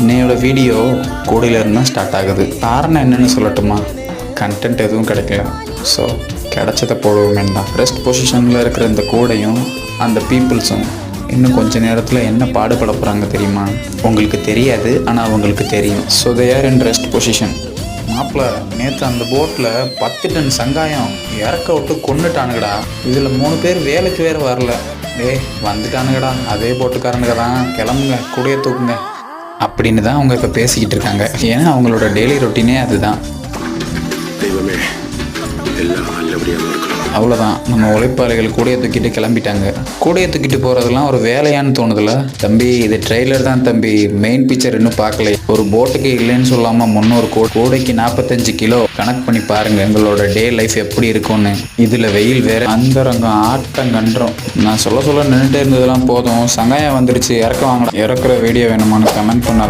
இன்னையோட வீடியோ கூடையிலேருந்து தான் ஸ்டார்ட் ஆகுது. காரணம் என்னென்னு சொல்லட்டுமா? கண்டென்ட் எதுவும் கிடைக்கல. ஸோ கிடைச்சதை போடுவோமே தான். ரெஸ்ட் பொசிஷனில் இருக்கிற இந்த கூடையும் அந்த பீப்புள்ஸும் இன்னும் கொஞ்ச நேரத்தில் என்ன பாடுபட போகிறாங்க தெரியுமா? உங்களுக்கு தெரியாது ஆனால் அவங்களுக்கு தெரியும். So they are in rest position மாப்பிள்ள நேற்று அந்த போட்டில் பத்து டன் சங்காயம் இறக்க விட்டு கொண்டுட்டானுங்கடா இதில் மூணு பேர் வேலைக்கு வேறு வரல. ஏய் வந்துட்டானுங்கடா. அதே போட்டுக்காரனுங்க தான். கிளம்புங்க குடையை தூக்குங்க. அப்படின்னு தான் அவங்க இப்போ பேசிக்கிட்டு இருக்காங்க. ஏன்னா அவங்களோட டெய்லி ரொட்டீனே அதுதான். தெய்வமே எல்லாம் நல்லபடியாக இருக்கணும் அவ்வளோதான் நம்ம உழைப்பாளிகள் கூடையை தூக்கிட்டு கிளம்பிட்டாங்க. கூடையை தூக்கிட்டு போகிறதெல்லாம் ஒரு வேலையான்னு தோணுதுல. தம்பி இது ட்ரெய்லர் தான் தம்பி. மெயின் பிக்சர் இன்னும் பார்க்கல ஒரு போட்டுக்கு இல்லைன்னு சொல்லாமல் முன்னூறு கோ கூடைக்கு நாற்பத்தஞ்சு கிலோ கணக்கு பண்ணி பாருங்கள் எங்களோட டே லைஃப் எப்படி இருக்கும்னு. இதில் வெயில் வேற அந்தரங்கம் ஆட்டம் கன்றோம். நான் சொல்ல சொல்ல நின்றுட்டே இருந்ததெல்லாம் போதும். சங்காயம் வந்துருச்சு இறக்க வாங்கலாம் இறக்குற வீடியோ வேணுமான்னு கமெண்ட் பண்ண